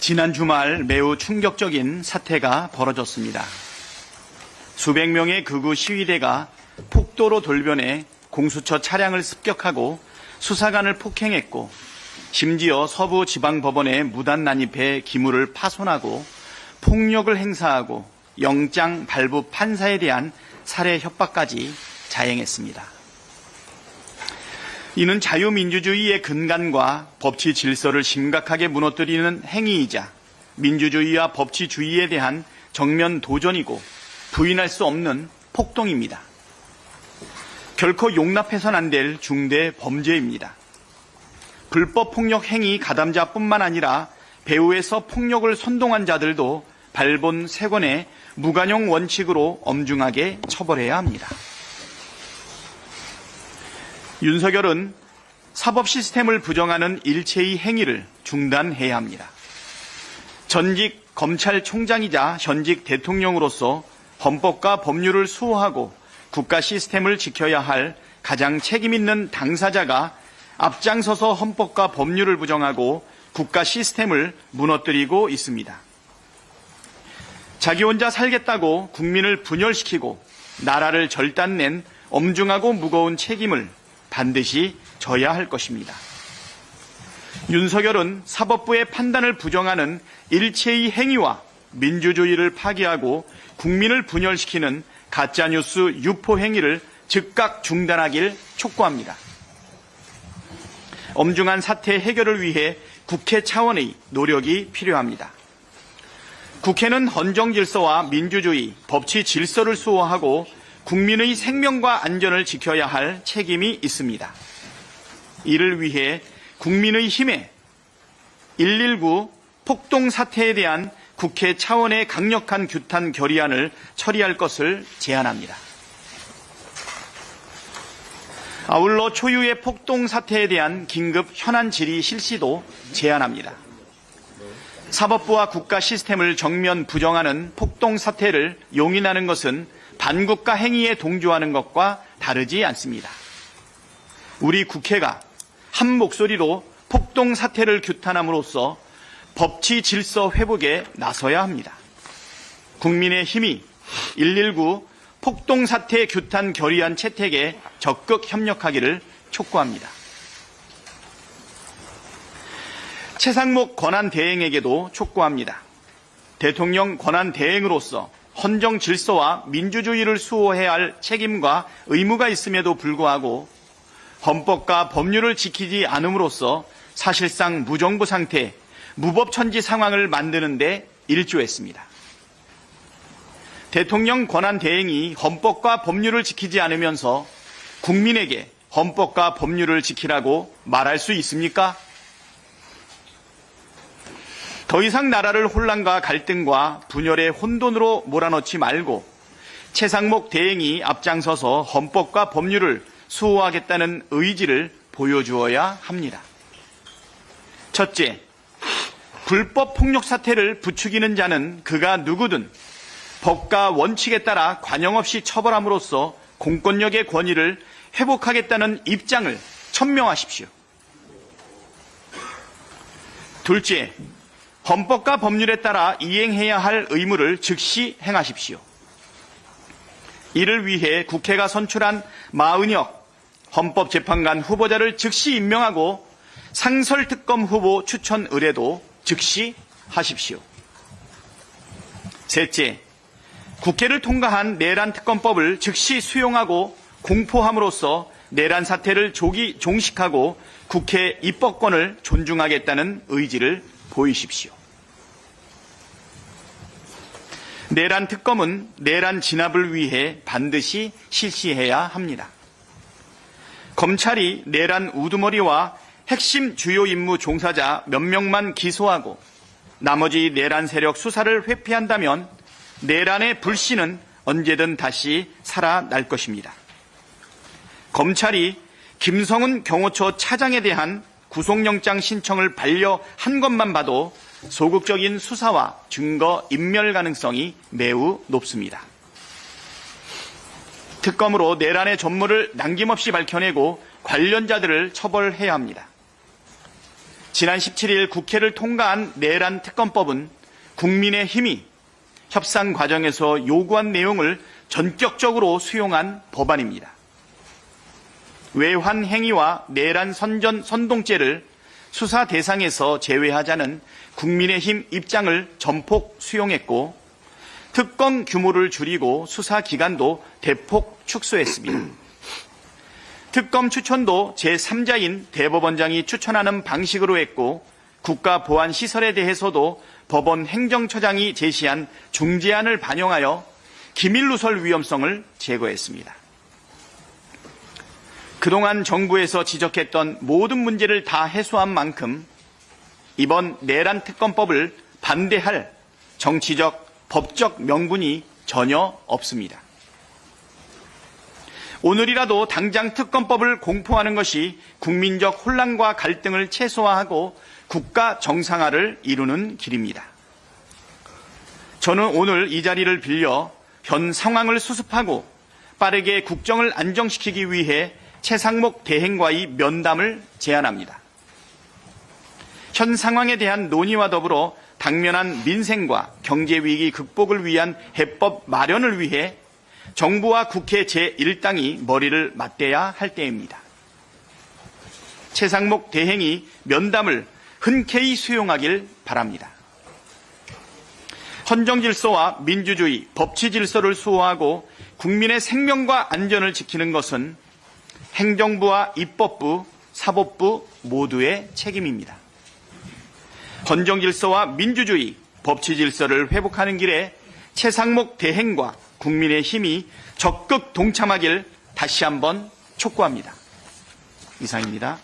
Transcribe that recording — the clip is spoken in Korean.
지난 주말 매우 충격적인 사태가 벌어졌습니다. 수백 명의 극우 시위대가 폭도로 돌변해 공수처 차량을 습격하고 수사관을 폭행했고 심지어 서부 지방법원에 무단 난입해 기물을 파손하고 폭력을 행사하고 영장 발부 판사에 대한 살해 협박까지 자행했습니다. 이는 자유민주주의의 근간과 법치 질서를 심각하게 무너뜨리는 행위이자 민주주의와 법치주의에 대한 정면 도전이고 부인할 수 없는 폭동입니다. 결코 용납해선 안 될 중대 범죄입니다. 불법 폭력 행위 가담자뿐만 아니라 배후에서 폭력을 선동한 자들도 발본 세권의 무관용 원칙으로 엄중하게 처벌해야 합니다. 윤석열은 사법 시스템을 부정하는 일체의 행위를 중단해야 합니다. 전직 검찰총장이자 현직 대통령으로서 헌법과 법률을 수호하고 국가 시스템을 지켜야 할 가장 책임있는 당사자가 앞장서서 헌법과 법률을 부정하고 국가 시스템을 무너뜨리고 있습니다. 자기 혼자 살겠다고 국민을 분열시키고 나라를 절단낸 엄중하고 무거운 책임을 반드시 져야 할 것입니다. 윤석열은 사법부의 판단을 부정하는 일체의 행위와 민주주의를 파기하고 국민을 분열시키는 가짜뉴스 유포 행위를 즉각 중단하길 촉구합니다. 엄중한 사태 해결을 위해 국회 차원의 노력이 필요합니다. 국회는 헌정 질서와 민주주의, 법치 질서를 수호하고 국민의 생명과 안전을 지켜야 할 책임이 있습니다. 이를 위해 국민의 힘에 119 폭동 사태에 대한 국회 차원의 강력한 규탄 결의안을 처리할 것을 제안합니다. 아울러 초유의 폭동 사태에 대한 긴급 현안 질의 실시도 제안합니다. 사법부와 국가 시스템을 정면 부정하는 폭동 사태를 용인하는 것은 반국가 행위에 동조하는 것과 다르지 않습니다. 우리 국회가 한 목소리로 폭동 사태를 규탄함으로써 법치 질서 회복에 나서야 합니다. 국민의 힘이 119 폭동 사태 규탄 결의안 채택에 적극 협력하기를 촉구합니다. 최상목 권한 대행에게도 촉구합니다. 대통령 권한 대행으로서 헌정 질서와 민주주의를 수호해야 할 책임과 의무가 있음에도 불구하고 헌법과 법률을 지키지 않음으로써 사실상 무정부 상태, 무법천지 상황을 만드는데 일조했습니다. 대통령 권한 대행이 헌법과 법률을 지키지 않으면서 국민에게 헌법과 법률을 지키라고 말할 수 있습니까? 더 이상 나라를 혼란과 갈등과 분열의 혼돈으로 몰아넣지 말고 최상목 대행이 앞장서서 헌법과 법률을 수호하겠다는 의지를 보여주어야 합니다. 첫째, 불법 폭력 사태를 부추기는 자는 그가 누구든 법과 원칙에 따라 관영 없이 처벌함으로써 공권력의 권위를 회복하겠다는 입장을 천명하십시오. 둘째, 헌법과 법률에 따라 이행해야 할 의무를 즉시 행하십시오. 이를 위해 국회가 선출한 마은혁 헌법재판관 후보자를 즉시 임명하고 상설특검 후보 추천 의뢰도 즉시 하십시오. 셋째, 국회를 통과한 내란 특검법을 즉시 수용하고 공포함으로써 내란 사태를 조기 종식하고 국회 입법권을 존중하겠다는 의지를 보이십시오. 내란 특검은 내란 진압을 위해 반드시 실시해야 합니다. 검찰이 내란 우두머리와 핵심 주요 임무 종사자 몇 명만 기소하고 나머지 내란 세력 수사를 회피한다면 내란의 불씨는 언제든 다시 살아날 것입니다. 검찰이 김성은 경호처 차장에 대한 구속영장 신청을 반려한 것만 봐도 소극적인 수사와 증거 인멸 가능성이 매우 높습니다. 특검으로 내란의 전모를 남김없이 밝혀내고 관련자들을 처벌해야 합니다. 지난 17일 국회를 통과한 내란 특검법은 국민의 힘이 협상 과정에서 요구한 내용을 전격적으로 수용한 법안입니다. 외환 행위와 내란 선전 선동죄를 수사 대상에서 제외하자는 국민의힘 입장을 전폭 수용했고 특검 규모를 줄이고 수사 기간도 대폭 축소했습니다. 특검 추천도 제3자인 대법원장이 추천하는 방식으로 했고 국가보안시설에 대해서도 법원 행정처장이 제시한 중재안을 반영하여 기밀누설 위험성을 제거했습니다. 그동안 정부에서 지적했던 모든 문제를 다 해소한 만큼 이번 내란 특검법을 반대할 정치적, 법적 명분이 전혀 없습니다. 오늘이라도 당장 특검법을 공포하는 것이 국민적 혼란과 갈등을 최소화하고 국가 정상화를 이루는 길입니다. 저는 오늘 이 자리를 빌려 현 상황을 수습하고 빠르게 국정을 안정시키기 위해 최상목 대행과의 면담을 제안합니다. 현 상황에 대한 논의와 더불어 당면한 민생과 경제 위기 극복을 위한 해법 마련을 위해 정부와 국회 제1당이 머리를 맞대야 할 때입니다. 최상목 대행이 면담을 흔쾌히 수용하길 바랍니다. 헌정 질서와 민주주의, 법치 질서를 수호하고 국민의 생명과 안전을 지키는 것은 행정부와 입법부, 사법부 모두의 책임입니다. 헌정 질서와 민주주의, 법치 질서를 회복하는 길에 최상목 대행과 국민의 힘이 적극 동참하길 다시 한번 촉구합니다. 이상입니다.